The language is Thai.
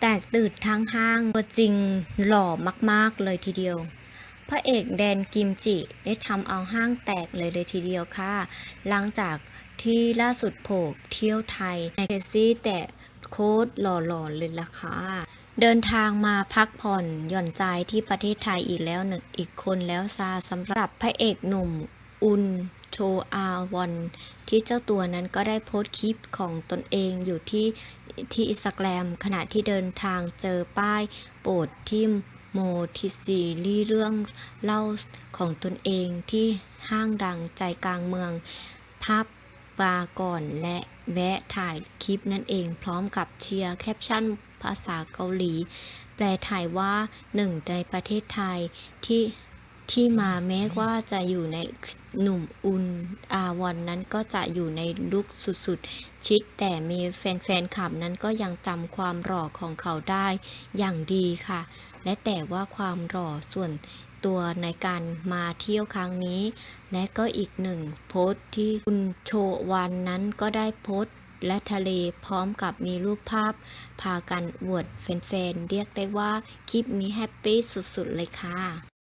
แตกตื่นทางห้างตัวจริงหล่อมากๆเลยทีเดียว พระเอกแดนกิมจิได้ทำเอาห้างแตกเลยเลยทีเดียวค่ะ หลังจากที่ล่าสุดโผล่เที่ยวไทยในเคซี่แต่โคตรหล่อๆเลยล่ะค่ะ เดินทางมาพักผ่อนหย่อนใจที่ประเทศไทยอีกแล้วหนึ่งอีกคนแล้วซาสำหรับพระเอกหนุ่มอุน โชอาวอนที่เจ้าตัวนั้นก็ได้โพสต์คลิปของตนเองอยู่ที่ที่อินสตาแกรมขณะที่เดินทางเจอป้ายโปรดที่โมทิซีรีเรื่องเล่าของตนเองที่ห้างดังใจกลางเมืองภาพบาก่อนและแวะถ่ายคลิปนั่นเองพร้อมกับเชียร์แคปชั่นภาษาเกาหลี แปลถ่ายว่าหนึ่งในประเทศไทยที่ ที่มาแม้ว่าจะอยู่ในหนุ่มอุนอาวอนนั้นก็จะอยู่ในลุคสุดๆ ชิดแต่มีแฟนๆขับนั้นก็ยังจำความหล่อของเขาได้อย่างดีค่ะ และแต่ว่าความหล่อส่วนตัวในการมาเที่ยวครั้งนี้ และก็อีกหนึ่งโพสต์ที่คุณโชวันนั้นก็ได้โพสต์และทะเลพร้อมกับมีรูปภาพ พากันอวดแฟนๆ เรียกได้ว่า คลิปนี้แฮปปี้สุดๆ เลยค่ะ